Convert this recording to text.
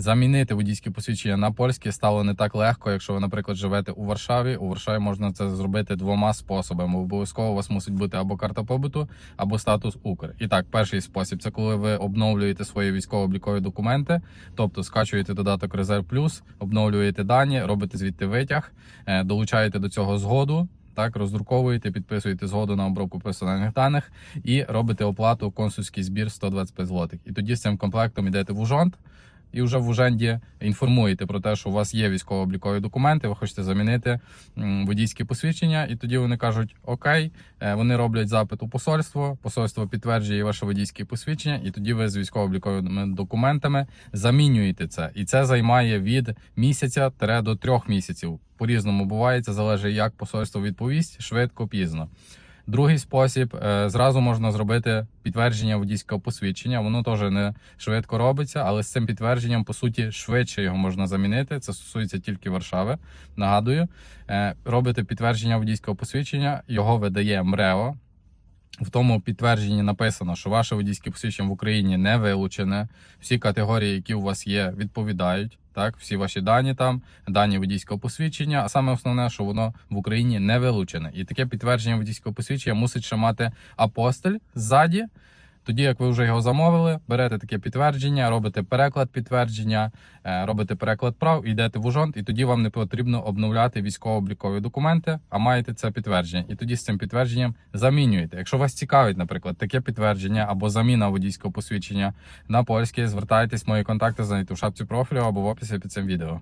Замінити водійське посвідчення на польське стало не так легко, якщо ви, наприклад, живете у Варшаві. У Варшаві можна це зробити двома способами. Обов'язково у вас мусить бути або карта побуту, або статус Укр. І так, перший спосіб це коли ви обновлюєте свої військово-облікові документи, тобто скачуєте додаток Резерв Плюс, обновлюєте дані, робите звідти витяг, е, долучаєте до цього згоду. Так, роздруковуєте, підписуєте згоду на обробку персональних даних і робите оплату консульський збір 125 злотих. І тоді з цим комплектом йдете в Ужонт, і вже в Уженді інформуєте про те, що у вас є військово-облікові документи, ви хочете замінити водійське посвідчення, і тоді вони кажуть: Окей, Е, вони роблять запит у посольство, посольство підтверджує ваше водійське посвідчення, і тоді ви з військово-обліковими документами замінюєте це. І це займає від місяця до трьох місяців. По-різному буває, це залежить, як посольство відповість, швидко, пізно. Другий спосіб е, зразу можна зробити підтвердження водійського посвідчення. Воно теж не швидко робиться, але з цим підтвердженням, по суті, швидше його можна замінити. Це стосується тільки Варшави. Нагадую, Е, робите підтвердження водійського посвідчення, його видає МРЕО. В тому підтвердженні написано, що ваше водійське посвідчення в Україні не вилучене. Всі категорії, які у вас є, відповідають. Так, всі ваші дані там, дані водійського посвідчення. А саме основне, що воно в Україні не вилучене. І таке підтвердження водійського посвідчення мусить ще мати апостель ззаді. Тоді, як ви вже його замовили, берете таке підтвердження, робите переклад підтвердження, е, робите переклад прав, йдете в ужонт, і тоді вам не потрібно обновляти військово-облікові документи, а маєте це підтвердження. І тоді з цим підтвердженням замінюєте. Якщо вас цікавить, наприклад, таке підтвердження або заміна водійського посвідчення на польське, звертайтесь, мої контакти знайдете в шапці профілю або в описі під цим відео.